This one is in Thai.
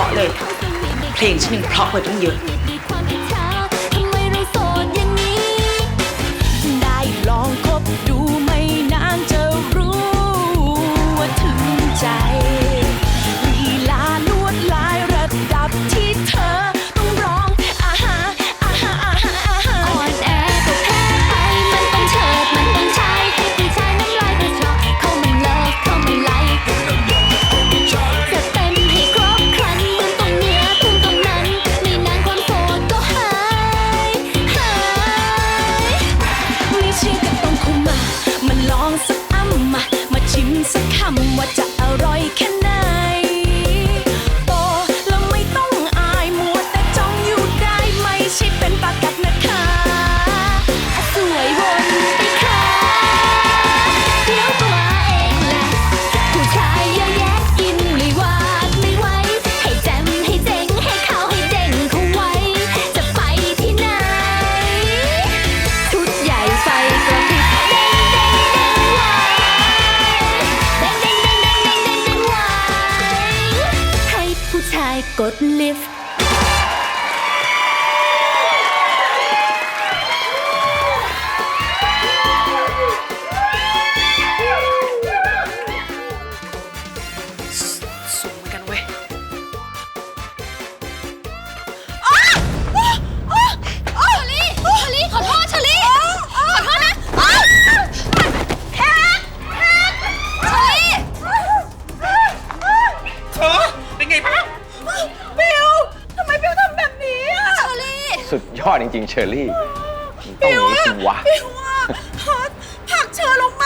าะเลย เพลงฉันยังเพราะกว่าตั้งเยอะ สักคำว่าจะ ชายกดลิฟต์ ยอดจริงๆ เชอรี่ ต้องอย่างนี้สิวะ ผักเชอลงมา